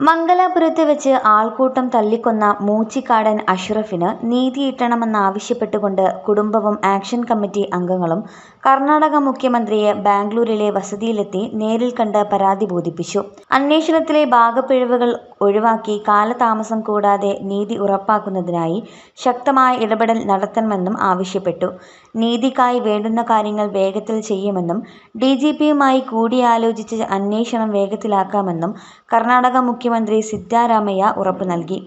മംഗലാപുരത്ത് വെച്ച് ആൾക്കൂട്ടം തല്ലിക്കൊന്ന മൂച്ചിക്കാടൻ അഷ്റഫിന് നീതി കിട്ടണമെന്നാവശ്യപ്പെട്ടുകൊണ്ട് കുടുംബവും ആക്ഷൻ കമ്മിറ്റി അംഗങ്ങളും കർണാടക മുഖ്യമന്ത്രിയെ ബാംഗ്ലൂരിലെ വസതിയിലെത്തി നേരിൽ കണ്ട് പരാതി ബോധിപ്പിച്ചു. അന്വേഷണത്തിലെ ഭാഗപ്പിഴവുകൾ ഒഴിവാക്കി കാലതാമസം കൂടാതെ നീതി ഉറപ്പാക്കുന്നതിനായി ശക്തമായ ഇടപെടൽ നടത്തണമെന്നും ആവശ്യപ്പെട്ടു. നീതിക്കായി വേണ്ടുന്ന കാര്യങ്ങൾ വേഗത്തിൽ ചെയ്യുമെന്നും ഡി ജി പിയുമായി കൂടിയാലോചിച്ച് അന്വേഷണം വേഗത്തിലാക്കാമെന്നും കർണാടക മുഖ്യമന്ത്രി സിദ്ധാരാമയ്യ ഉറപ്പു നൽകി.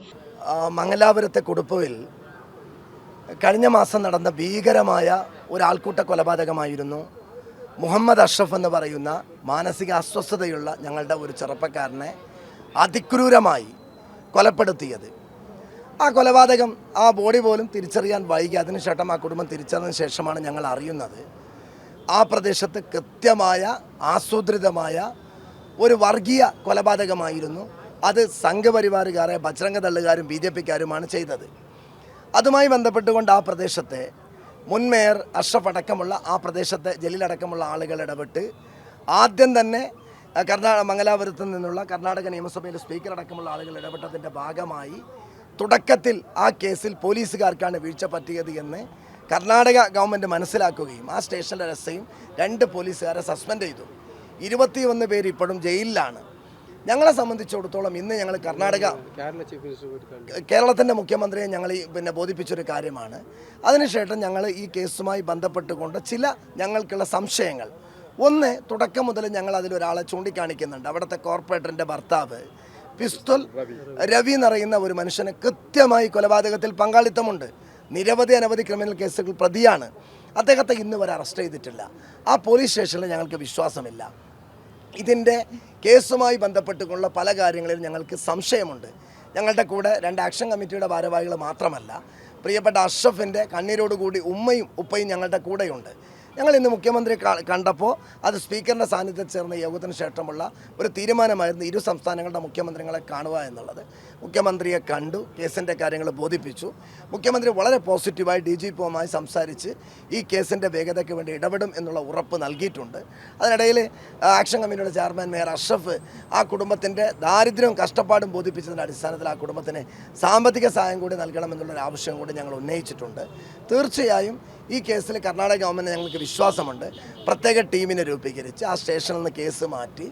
മംഗലാപുരത്തെ കുടുപ്പുവിൽ കഴിഞ്ഞ മാസം നടന്ന ഭീകരമായ ഒരു ആൾക്കൂട്ട കൊലപാതകമായിരുന്നു മുഹമ്മദ് അഷ്റഫ് എന്ന് പറയുന്ന മാനസിക അസ്വസ്ഥതയുള്ള ഞങ്ങളുടെ ഒരു ചെറുപ്പക്കാരനെ അതിക്രൂരമായി കൊലപ്പെടുത്തിയത്. ആ കൊലപാതകം ആ ബോഡി പോലും തിരിച്ചറിയാൻ വൈകി. അതിനുശേഷം ആ കുടുംബം തിരിച്ചറിഞ്ഞ ശേഷമാണ് ഞങ്ങൾ അറിയുന്നത്. ആ പ്രദേശത്ത് കൃത്യമായ ആസൂത്രിതമായ ഒരു വർഗീയ കൊലപാതകമായിരുന്നു. അത് സംഘപരിവാറുകാരെ ബജ്രംഗ തള്ളുകാരും ബി ജെ പിക്കാരുമാണ് ചെയ്തത്. അതുമായി ബന്ധപ്പെട്ടുകൊണ്ട് ആ പ്രദേശത്തെ മുൻ മേയർ അഷ്റഫ് അടക്കമുള്ള ആ പ്രദേശത്തെ ജലീലടക്കമുള്ള ആളുകൾ ഇടപെട്ട് ആദ്യം തന്നെ കർണാടക മംഗലാപുരത്ത് നിന്നുള്ള കർണാടക നിയമസഭയിലെ സ്പീക്കർ അടക്കമുള്ള ആളുകൾ ഇടപെട്ടതിന്റെ ഭാഗമായി തുടക്കത്തിൽ ആ കേസിൽ പോലീസുകാർക്കാണ് വീഴ്ച പറ്റിയത് എന്ന് കർണാടക ഗവൺമെന്റ് മനസ്സിലാക്കുകയും ആ സ്റ്റേഷനിലെ രസയും രണ്ട് പോലീസുകാരെ സസ്പെൻഡ് ചെയ്തു. ഇരുപത്തിയൊന്ന് പേര് ഇപ്പോഴും ജയിലിലാണ്. ഞങ്ങളെ സംബന്ധിച്ചിടത്തോളം ഇന്ന് ഞങ്ങൾ കർണാടക കേരളത്തിന്റെ മുഖ്യമന്ത്രിയെ ഞങ്ങൾ ഈ പിന്നെ ബോധിപ്പിച്ചൊരു കാര്യമാണ്. അതിനുശേഷം ഞങ്ങൾ ഈ കേസുമായി ബന്ധപ്പെട്ടുകൊണ്ട് ചില ഞങ്ങൾക്കുള്ള സംശയങ്ങൾ. ഒന്ന് തുടക്കം മുതൽ ഞങ്ങൾ അതിലൊരാളെ ചൂണ്ടിക്കാണിക്കുന്നുണ്ട്. അവിടുത്തെ കോർപ്പറേറ്ററിന്റെ ഭർത്താവ് പിസ്തുൽ രവി. എന്നറിയുന്ന ഒരു മനുഷ്യന് കൃത്യമായി കൊലപാതകത്തിൽ പങ്കാളിത്തമുണ്ട്. നിരവധി അനവധി ക്രിമിനൽ കേസുകൾ പ്രതിയാണ്. അദ്ദേഹത്തെ ഇന്ന് വരെ അറസ്റ്റ് ചെയ്തിട്ടില്ല. ആ പോലീസ് സ്റ്റേഷനിൽ ഞങ്ങൾക്ക് വിശ്വാസമില്ല. ഇതിന്റെ കേസുമായി ബന്ധപ്പെട്ടുള്ള പല കാര്യങ്ങളിൽ ഞങ്ങൾക്ക് സംശയമുണ്ട്. ഞങ്ങളുടെ കൂടെ രണ്ട് ആക്ഷൻ കമ്മിറ്റിയുടെ ഭാരവാഹികൾ മാത്രമല്ല പ്രിയപ്പെട്ട അഷ്റഫിന്റെ കണ്ണീരോടുകൂടി ഉമ്മയും ഉപ്പയും ഞങ്ങളുടെ കൂടെയുണ്ട്. ഞങ്ങൾ ഇന്ന് മുഖ്യമന്ത്രി കണ്ടപ്പോൾ അത് സ്പീക്കറിന്റെ സാന്നിധ്യത്തിൽ ചേർന്ന യോഗത്തിന് ശേഷമുള്ള ഒരു തീരുമാനമായിരുന്നു ഇരു സംസ്ഥാനങ്ങളുടെ മുഖ്യമന്ത്രികളെ കാണുക എന്നുള്ളത്. മുഖ്യമന്ത്രിയെ കണ്ടു കേസിന്റെ കാര്യങ്ങൾ ബോധിപ്പിച്ചു. മുഖ്യമന്ത്രി വളരെ പോസിറ്റീവായി ഡി ജി പിയുമായി സംസാരിച്ച് ഈ കേസിന്റെ വേഗതയ്ക്ക് വേണ്ടി ഇടപെടും എന്നുള്ള ഉറപ്പ് നൽകിയിട്ടുണ്ട്. അതിനിടയിൽ ആക്ഷൻ കമ്മിറ്റിയുടെ ചെയർമാൻ മേയർ അഷ്റഫ് ആ കുടുംബത്തിന്റെ ദാരിദ്ര്യവും കഷ്ടപ്പാടും ബോധിപ്പിച്ചതിന്റെ അടിസ്ഥാനത്തിൽ ആ കുടുംബത്തിന് സാമ്പത്തിക സഹായം കൂടി നൽകണമെന്നുള്ളൊരു ആവശ്യം കൂടി ഞങ്ങൾ ഉന്നയിച്ചിട്ടുണ്ട്. തീർച്ചയായും ഈ കേസിൽ കർണാടക ഗവൺമെന്റ് ഞങ്ങൾക്ക് വിശ്വാസമുണ്ട്. പ്രത്യേക ടീമിനെ രൂപീകരിച്ച് ആ സ്റ്റേഷനിൽ നിന്ന് കേസ് മാറ്റി.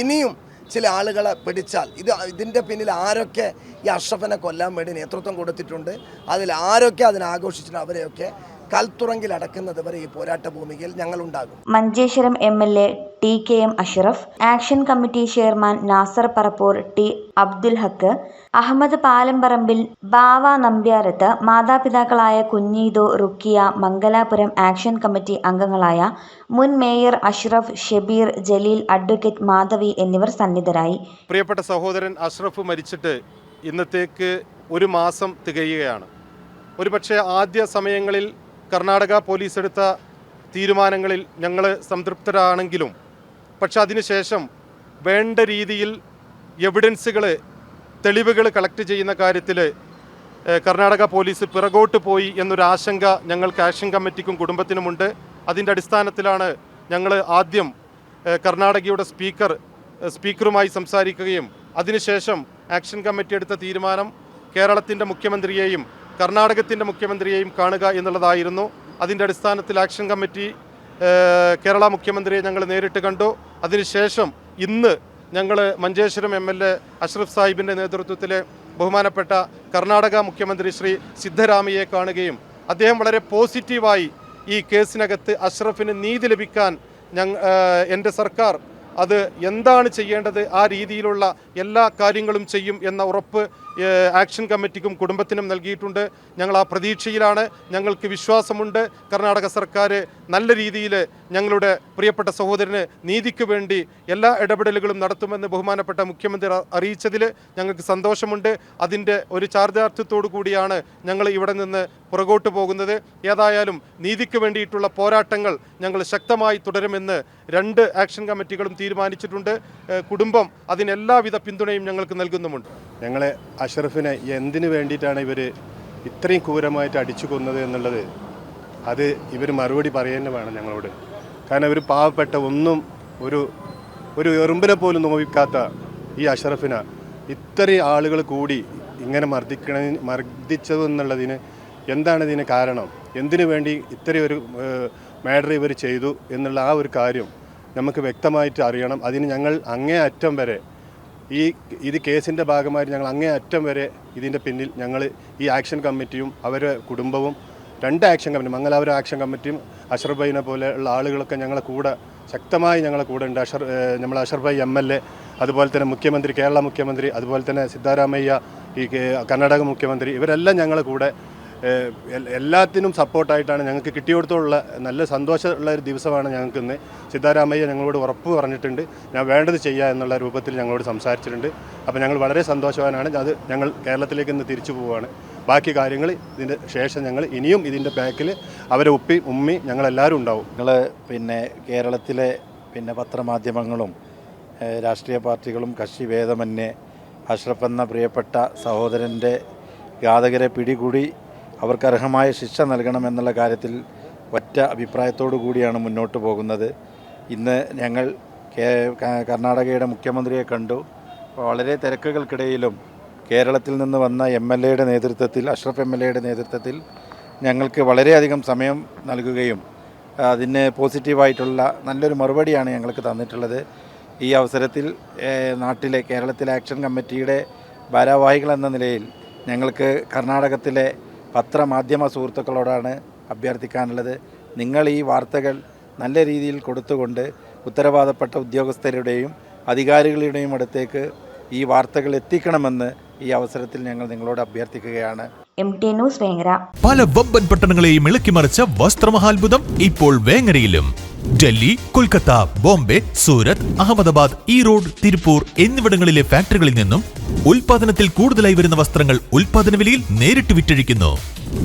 ഇനിയും ചില ആളുകളെ പിടിച്ചാൽ ഇത് ഇതിന്റെ പിന്നിൽ ആരൊക്കെ ഈ അഷ്റഫിനെ കൊല്ലാൻ വേണ്ടി നേതൃത്വം കൊടുത്തിട്ടുണ്ട് അതിൽ ആരൊക്കെ അതിനാഘോഷിച്ചിട്ടുണ്ട് അവരെയൊക്കെ കൽത്തുറങ്കിൽ അടക്കുന്നത് വരെ ഈ പോരാട്ട ഭൂമികയിൽ ഞങ്ങളുണ്ടാകും. Manjeshwaram M L A T K M Ashraf action committee chairman Nasar Parappur T Abdul Haq Ahammed Palamparambil Bava Nambiyarath മാതാപിതാക്കളായ കുഞ്ഞീദോ റുക്കിയ മംഗലാപുരം ആക്ഷൻ കമ്മിറ്റി അംഗങ്ങളായ മുൻ മേയർ അഷ്റഫ് ഷെബീർ ജലീൽ അഡ്വക്കേറ്റ് മാധവി എന്നിവർ സന്നിധരായി. പ്രിയപ്പെട്ട സഹോദരൻ അഷ്റഫ് മരിച്ചിട്ട് ഇന്നത്തേക്ക് ഒരു മാസം തികയുകയാണ്. ഒരുപക്ഷെ ആദ്യ സമയങ്ങളിൽ കർണാടക പോലീസ് എടുത്ത തീരുമാനങ്ങളിൽ ഞങ്ങൾ സംതൃപ്തരാണെങ്കിലും പക്ഷെ അതിനുശേഷം വേണ്ട രീതിയിൽ എവിഡൻസുകൾ തെളിവുകൾ കളക്ട് ചെയ്യുന്ന കാര്യത്തിൽ കർണാടക പോലീസ് പിറകോട്ട് പോയി എന്നൊരു ആശങ്ക ഞങ്ങൾക്ക് ആക്ഷൻ കമ്മിറ്റിക്കും കുടുംബത്തിനുമുണ്ട്. അതിന്റെ അടിസ്ഥാനത്തിലാണ് ഞങ്ങൾ ആദ്യം കർണാടകയുടെ സ്പീക്കർ സ്പീക്കറുമായി സംസാരിക്കുകയും അതിനുശേഷം ആക്ഷൻ കമ്മിറ്റി എടുത്ത തീരുമാനം കേരളത്തിന്റെ മുഖ്യമന്ത്രിയെയും കർണാടകത്തിന്റെ മുഖ്യമന്ത്രിയെയും കാണുക എന്നുള്ളതായിരുന്നു. അതിന്റെ അടിസ്ഥാനത്തിൽ ആക്ഷൻ കമ്മിറ്റി കേരള മുഖ്യമന്ത്രിയെ ഞങ്ങൾ നേരിട്ട് കണ്ടു. അതിനുശേഷം ഇന്ന് ഞങ്ങൾ Manjeshwaram M L A Ashraf സാഹിബിന്റെ നേതൃത്വത്തിൽ ബഹുമാനപ്പെട്ട കർണാടക മുഖ്യമന്ത്രി ശ്രീ സിദ്ധരാമയെ കാണുകയും അദ്ദേഹം വളരെ പോസിറ്റീവായി ഈ കേസിനകത്ത് അഷ്റഫിന് നീതി ലഭിക്കാൻ ഞങ്ങ എന്റെ സർക്കാർ അത് എന്താണ് ചെയ്യേണ്ടത് ആ രീതിയിലുള്ള എല്ലാ കാര്യങ്ങളും ചെയ്യും എന്ന ഉറപ്പ് ആക്ഷൻ കമ്മിറ്റിക്കും കുടുംബത്തിനും നൽകിയിട്ടുണ്ട്. ഞങ്ങൾ ആ പ്രതീക്ഷയിലാണ്. ഞങ്ങൾക്ക് വിശ്വാസമുണ്ട്. കർണാടക സർക്കാർ നല്ല രീതിയിൽ ഞങ്ങളുടെ പ്രിയപ്പെട്ട സഹോദരന് നീതിക്ക് വേണ്ടി എല്ലാ ഇടപെടലുകളും നടത്തുമെന്ന് ബഹുമാനപ്പെട്ട മുഖ്യമന്ത്രി അറിയിച്ചതിൽ ഞങ്ങൾക്ക് സന്തോഷമുണ്ട്. അതിന്റെ ഒരു ചാർജാർത്ഥ്യത്തോടു കൂടിയാണ് ഞങ്ങൾ ഇവിടെ നിന്ന് പുറകോട്ട് പോകുന്നത്. ഏതായാലും നീതിക്ക് വേണ്ടിയിട്ടുള്ള പോരാട്ടങ്ങൾ ഞങ്ങൾ ശക്തമായി തുടരുമെന്ന് രണ്ട് ആക്ഷൻ കമ്മിറ്റികളും തീരുമാനിച്ചിട്ടുണ്ട്. കുടുംബം അതിനെല്ലാവിധ പിന്തുണയും ഞങ്ങൾക്ക് നൽകുന്നുമുണ്ട്. ഞങ്ങളെ അഷറഫിനെ എന്തിനു വേണ്ടിയിട്ടാണ് ഇവർ ഇത്രയും ക്രൂരമായിട്ട് അടിച്ചു കൊന്നത് എന്നുള്ളത് അത് ഇവർ മറുപടി പറയേണ്ടി വേണം ഞങ്ങളോട്. കാരണം ഇവർ പാവപ്പെട്ട ഒന്നും ഒരു ഒരു എറുമ്പിനെ പോലും നോവിക്കാത്ത ഈ അഷറഫിനെ ഇത്രയും ആളുകൾ കൂടി ഇങ്ങനെ മർദ്ദിക്കണ മർദ്ദിച്ചത് എന്നുള്ളതിന് എന്താണ് ഇതിന് കാരണം? എന്തിനു വേണ്ടി ഇത്രയും ഒരു മാഡർ ഇവർ ചെയ്തു എന്നുള്ള ആ ഒരു കാര്യം നമുക്ക് വ്യക്തമായിട്ട് അറിയണം. അതിന് ഞങ്ങൾ അങ്ങേ അറ്റം വരെ ഈ ഇത് കേസിന്റെ ഭാഗമായിട്ട് ഞങ്ങൾ അങ്ങേ അറ്റം വരെ ഇതിന്റെ പിന്നിൽ ഞങ്ങൾ ഈ ആക്ഷൻ കമ്മിറ്റിയും അവരുടെ കുടുംബവും രണ്ട് ആക്ഷൻ കമ്മിറ്റി മംഗലാപുരം ആക്ഷൻ കമ്മിറ്റിയും അഷർ പോലെ പോലെയുള്ള ആളുകളൊക്കെ ഞങ്ങളെ കൂടെ ശക്തമായി ഞങ്ങളെ കൂടെ ഉണ്ട്. അഷർ നമ്മൾ അഷർ എം എൽ എ അതുപോലെ തന്നെ മുഖ്യമന്ത്രി കേരള മുഖ്യമന്ത്രി അതുപോലെ തന്നെ സിദ്ധാരാമയ്യ ഈ കർണാടക മുഖ്യമന്ത്രി ഇവരെല്ലാം ഞങ്ങളെ കൂടെ എല്ലാത്തിനും സപ്പോർട്ടായിട്ടാണ് ഞങ്ങൾക്ക് കിട്ടിയോടത്തോളം നല്ല സന്തോഷമുള്ള ഒരു ദിവസമാണ് ഞങ്ങൾക്ക് ഇന്ന്. സിദ്ധാരാമയ്യ ഞങ്ങളോട് ഉറപ്പ് പറഞ്ഞിട്ടുണ്ട്. ഞാൻ വേണ്ടത് ചെയ്യുക എന്നുള്ള രൂപത്തിൽ ഞങ്ങളോട് സംസാരിച്ചിട്ടുണ്ട്. അപ്പോൾ ഞങ്ങൾ വളരെ സന്തോഷവാനാണ്. അത് ഞങ്ങൾ കേരളത്തിലേക്ക് ഇന്ന് തിരിച്ചു പോവുകയാണ്. ബാക്കി കാര്യങ്ങൾ ഇതിന്റെ ശേഷം ഞങ്ങൾ ഇനിയും ഇതിന്റെ ബാക്കിൽ അവരെ ഉപ്പി ഉമ്മി ഞങ്ങളെല്ലാവരും ഉണ്ടാവും. ഞങ്ങൾ പിന്നെ കേരളത്തിലെ പിന്നെ പത്രമാധ്യമങ്ങളും രാഷ്ട്രീയ പാർട്ടികളും കക്ഷി ഭേദമന്യേ അഷ്റഫ് എന്ന പ്രിയപ്പെട്ട സഹോദരന്റെ ഘാതകരെ പിടികൂടി അവർക്ക് അർഹമായ ശിക്ഷ നൽകണമെന്നുള്ള കാര്യത്തിൽ ഒറ്റ അഭിപ്രായത്തോടു കൂടിയാണ് മുന്നോട്ട് പോകുന്നത്. ഇന്ന് ഞങ്ങൾ കർണാടകയുടെ മുഖ്യമന്ത്രിയെ കണ്ടു. വളരെ തിരക്കുകൾക്കിടയിലും കേരളത്തിൽ നിന്ന് വന്ന എം എൽ എയുടെ നേതൃത്വത്തിൽ അഷ്റഫ് എം എൽ എയുടെ നേതൃത്വത്തിൽ ഞങ്ങൾക്ക് വളരെയധികം സമയം നൽകുകയും അതിന് പോസിറ്റീവായിട്ടുള്ള നല്ലൊരു മറുപടിയാണ് ഞങ്ങൾക്ക് തന്നിട്ടുള്ളത്. ഈ അവസരത്തിൽ നാട്ടിലെ കേരളത്തിലെ ആക്ഷൻ കമ്മിറ്റിയുടെ ഭാരവാഹികൾ എന്ന നിലയിൽ ഞങ്ങൾക്ക് കർണാടകത്തിലെ പത്രമാധ്യമ സുഹൃത്തുക്കളോടാണ് അഭ്യർത്ഥിക്കാനുള്ളത്. നിങ്ങൾ ഈ വാർത്തകൾ നല്ല രീതിയിൽ കൊടുത്തുകൊണ്ട് ഉത്തരവാദപ്പെട്ട ഉദ്യോഗസ്ഥരുടെയും അധികാരികളുടെയും അടുത്തേക്ക് ഈ വാർത്തകൾ എത്തിക്കണമെന്ന് ഈ അവസരത്തിൽ ഞങ്ങൾ നിങ്ങളോട് അഭ്യർത്ഥിക്കുകയാണ്. M T news Vengara. പല വമ്പൻ പട്ടണങ്ങളെയും ഇളക്കിമറിച്ച വസ്ത്രമഹാത്ഭുതം ഇപ്പോൾ വേങ്ങരയിലും. ഡൽഹി കൊൽക്കത്ത ബോംബെ സൂരത് അഹമ്മദാബാദ് ഈറോഡ് തിരുപ്പൂർ എന്നിവിടങ്ങളിലെ ഫാക്ടറികളിൽ നിന്നും ഉൽപാദനത്തിൽ കൂടുതലായി വരുന്ന വസ്ത്രങ്ങൾ ഉൽപാദന വിലയിൽ നേരിട്ട് വിറ്റഴിക്കുന്നു.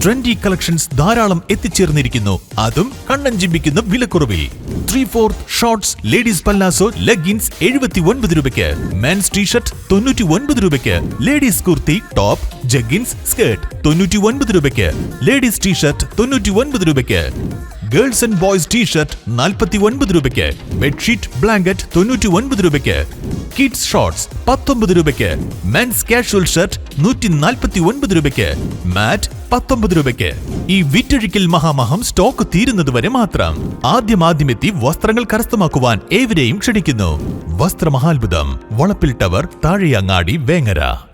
ട്രെൻഡി കളക്ഷൻസ് ധാരാളം എത്തിച്ചേർന്നിരിക്കുന്നു. അതും കണ്ണഞ്ചിമ്പിക്കുന്ന വിലക്കുറവിൽ. Three fourth shorts ladies palazzo leggings എഴുപത്തി ഒൻപത് രൂപയ്ക്ക്. മെൻസ് ടീഷർട്ട് തൊണ്ണൂറ്റി ഒൻപത് രൂപയ്ക്ക്. Ladies kurti top jeggings skirt തൊണ്ണൂറ്റി ഒൻപത് രൂപയ്ക്ക്. ലേഡീസ് ടീഷർട്ട് തൊണ്ണൂറ്റി ഒൻപത് രൂപയ്ക്ക്. ഗേൾസ് ആൻഡ് ബോയ്സ് ടീഷർട്ട് നാൽപ്പത്തി ഒൻപത് രൂപയ്ക്ക്. ബെഡ്ഷീറ്റ് ബ്ലാങ്കറ്റ് തൊണ്ണൂറ്റി ഒൻപത് രൂപയ്ക്ക്. കിഡ്സ് ഷോർട്സ് പത്തൊമ്പത് രൂപയ്ക്ക്. മെൻസ് കാഷ്വൽ ഷർട്ട് നൂറ്റി നാൽപ്പത്തി ഒൻപത് രൂപയ്ക്ക്. മാറ്റ് പത്തൊമ്പത് രൂപയ്ക്ക്. ഈ വിറ്റഴിക്കൽ മഹാമഹം സ്റ്റോക്ക് തീരുന്നതുവരെ മാത്രം. ആദ്യം ആദ്യമെത്തി വസ്ത്രങ്ങൾ കരസ്ഥമാക്കുവാൻ ഏവരെയും ക്ഷണിക്കുന്നു. വസ്ത്രമഹാത്ഭുതം. വളപ്പിൽ ടവർ താഴെയങ്ങാടി വേങ്ങര.